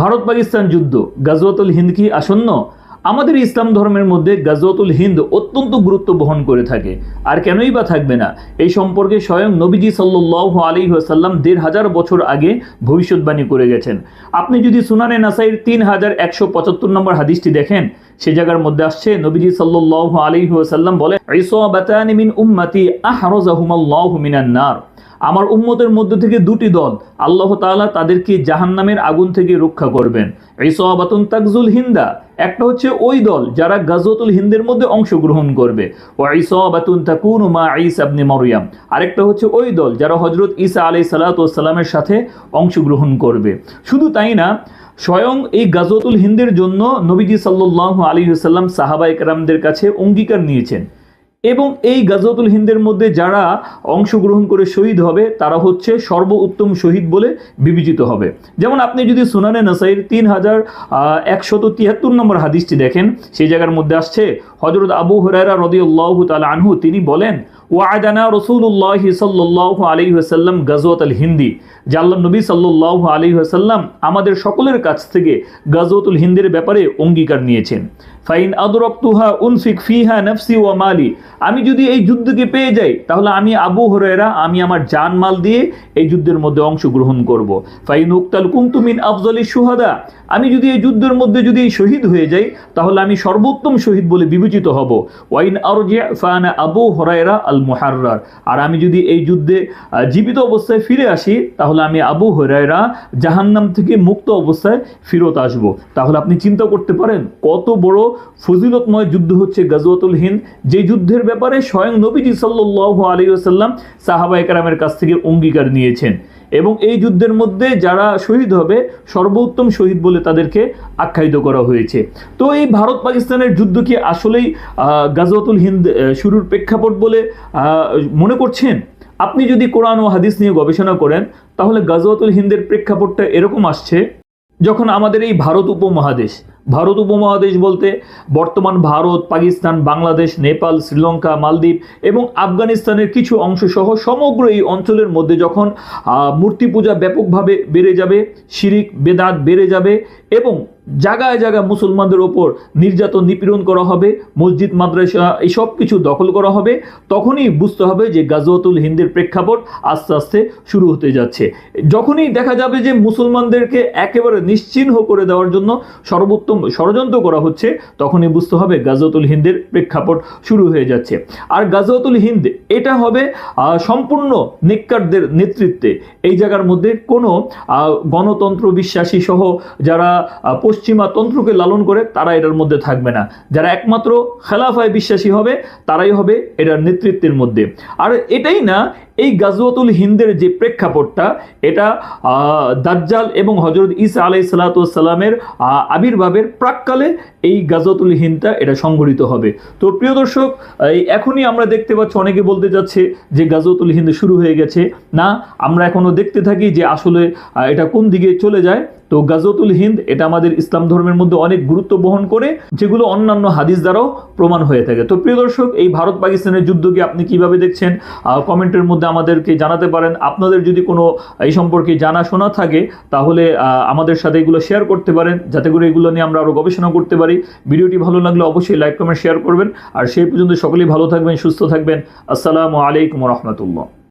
ভারত পাকিস্তান যুদ্ধ, গাজওয়াতুল হিন্দ কি আসন্ন? আমাদের ইসলাম ধর্মের মধ্যে গাজওয়াতুল হিন্দ অত্যন্ত গুরুত্ব বহন করে থাকে। আর কেনই বা থাকবে না? এই সম্পর্কে স্বয়ং নবীজি সাল্লাহ আলী সাল্লাম দেড় হাজার বছর আগে ভবিষ্যৎবাণী করে গেছেন। আপনি যদি সুনানে নাসাইর তিন হাজার একশো পঁচাত্তর নম্বর হাদিসটি দেখেন, সে জায়গার মধ্যে আসছে, নবীজি সাল্লাহ আলী সাল্লাম বলে ইসবাতানি মিন উম্মতি আহরজাহুমাল্লাহু মিনান নার। আমার উম্মতের মধ্য থেকে দুটি দল, আল্লাহ তাআলা তাদেরকে জাহান্নামের আগুন থেকে রক্ষা করবেন। ইসবাতুন তাকজুল হিন্দা, একটা হচ্ছে ওই দল যারা গাজওয়াতুল হিন্দের মধ্যে অংশগ্রহণ করবে। ও ইসবাতুন তাকুনু মা ইবনে মরিয়াম আরেকটা হচ্ছে ওই দল যারা হযরত ঈসা আলাইহিস সালাতু সালামের সাথে অংশগ্রহণ করবে। শুধু তাই না, স্বয়ং এই গাজওয়াতুল হিন্দের জন্য নবীজি সাল্লাল্লাহু আলাইহি সাল্লাম সাহাবায়ে কেরামদের কাছে অঙ্গীকার নিয়েছেন। এবং এই গাজওয়াতুল হিন্দের মধ্যে যারা অংশগ্রহণ করে শহীদ হবে, তারা হচ্ছে সর্বোত্তম শহীদ বলে বিবেচিত হবে। যেমন আপনি যদি সুনানে নাসাইর তিন হাজার একশত তিয়াত্তর নম্বর হাদিসটি দেখেন, সেই জায়গার মধ্যে আসছে হজরত আবু হরাইরা রদিউল্লাহ তাল আনহু, তিনি বলেন ওয়াদানা রসুল্লাহ সাল্লাহ আলী হাসাল্লাম গাজওয়াত আল হিন্দি জাল্লা নবী সাল্লাহ আলী হাসাল্লাম আমাদের সকলের কাছ থেকে গাজওয়াতুল হিন্দের ব্যাপারে অঙ্গীকার নিয়েছেন। ফাইন আদরক্তুহা উনফিক ফিহা নফসি ওয়া মালি। আমি যদি এই যুদ্ধকে পেয়ে যাই, তাহলে আমি আবু হরেরা আমি আমার জান মাল দিয়ে এই যুদ্ধের মধ্যে অংশগ্রহণ করব। ফাইন উক্তাল কুমতুমিন আফজলি সুহাদা আমি যদি এই যুদ্ধের মধ্যে যদি শহীদ হয়ে যাই, তাহলে আমি সর্বোত্তম শহীদ বলে বিবেচিত হব। ওয়াইন আরজিয়া ফানা আবু হরাইরা আল মুহাররার আর আমি যদি এই যুদ্ধে জীবিত অবস্থায় ফিরে আসি, তাহলে আমি আবু হরাইরা জাহান্নাম থেকে মুক্ত অবস্থায় ফিরত আসব। তাহলে আপনি চিন্তা করতে পারেন, কত বড় ফজিলতময় যুদ্ধ হচ্ছে গাজওয়াতুল হিন্দ। যে যুদ্ধের ব্যাপারে স্বয়ং নবীজি সাল্লাহ আলী আসাল্লাম সাহাবা একরামের কাছ থেকে অঙ্গীকার নিয়েছেন এবং এই যুদ্ধের মধ্যে যারা শহীদ হবে, সর্বোত্তম শহীদ বলে তাদেরকে আখ্যায়িত করা হয়েছে। তো এই ভারত পাকিস্তানের যুদ্ধ কি আসলেই গাজওয়াতুল হিন্দ শুরুর প্রেক্ষাপট বলে মনে করছেন? আপনি যদি কোরআন ও হাদিস নিয়ে গবেষণা করেন, তাহলে গাজওয়াতুল হিন্দের প্রেক্ষাপটটা এরকম আসছে, যখন আমাদের এই ভারত উপমহাদেশ ভারত উপমহাদেশ বলতে বর্তমান ভারত, পাকিস্তান, বাংলাদেশ, নেপাল, শ্রীলঙ্কা, মালদ্বীপ এবং আফগানিস্তানের কিছু অংশ সহ সমগ্র এই অঞ্চলের মধ্যে যখন মূর্তি পূজা ব্যাপকভাবে বেড়ে যাবে, শিরিক বেদাত বেড়ে যাবে এবং জায়গায় জায়গায় মুসলমানদের ওপর নির্যাতন নিপীড়ন করা হবে, মসজিদ, মাদ্রাসা এসব কিছু দখল করা হবে, তখনই বুঝতে হবে যে গাজওয়াতুল হিন্দের প্রেক্ষাপট আস্তে আস্তে শুরু হতে যাচ্ছে। যখনই দেখা যাবে যে মুসলমানদেরকে একেবারে নিশ্চিহ্ন করে দেওয়ার জন্য সর্বোত্তম ষড়যন্ত্র করা হচ্ছে, তখনই বুঝতে হবে গাজওয়াতুল হিন্দের প্রেক্ষাপট শুরু হয়ে যাচ্ছে। আর গাজওয়াতুল হিন্দ, এটা হবে সম্পূর্ণ নিক্কারদের নেতৃত্বে। এই জায়গার মধ্যে কোনো গণতন্ত্র বিশ্বাসী সহ যারা পশ্চিমা তন্ত্রকে লালন করে তারা এটার মধ্যে থাকবে না। যারা একমাত্র খেলাফায় বিশ্বাসী হবে, তারাই হবে এটার নেতৃত্বের মধ্যে। আর এটাই না এই গাজওয়াতুল হিন্দের যে প্রেক্ষাপটটা, এটা দাজ্জাল এবং হজরত ইসা আলাই সালাতামের আবির্ভাবের প্রাককালে এই গাজওয়াতুল হিন্দটা এটা সংঘটিত হবে। তো প্রিয় দর্শক, এই এখনই আমরা দেখতে পাচ্ছি, অনেকে বলতে যাচ্ছে যে গাজওয়াতুল হিন্দ শুরু হয়ে গেছে। না, আমরা এখনও দেখতে থাকি যে আসলে এটা কোন দিকে চলে যায়। তো গাজওয়াতুল হিন্দ এটা আমাদের ইসলাম ধর্মের মধ্যে অনেক গুরুত্ব বহন করে, যেগুলো অন্যান্য হাদিস দ্বারাও প্রমাণ হয়ে থাকে। তো প্রিয় দর্শক, এই ভারত পাকিস্তানের যুদ্ধকে আপনি কীভাবে দেখছেন? কমেন্টের মধ্যে আমাদেরকে জানাতে পারেন। আপনাদের যদি কোনো এই সম্পর্কে জানাশোনা থাকে, তাহলে আমাদের সাথে এগুলো শেয়ার করতে পারেন। যাতে করে এগুলো নিয়ে আমরা আরও গবেষণা করতে পারি। ভিডিওটি ভালো লাগলে অবশ্যই লাইক কমেন্ট শেয়ার করবেন। আর সেই পর্যন্ত সকলেই ভালো থাকবেন, সুস্থ থাকবেন। আসসালামু আলাইকুম রহমতুল্লাহ।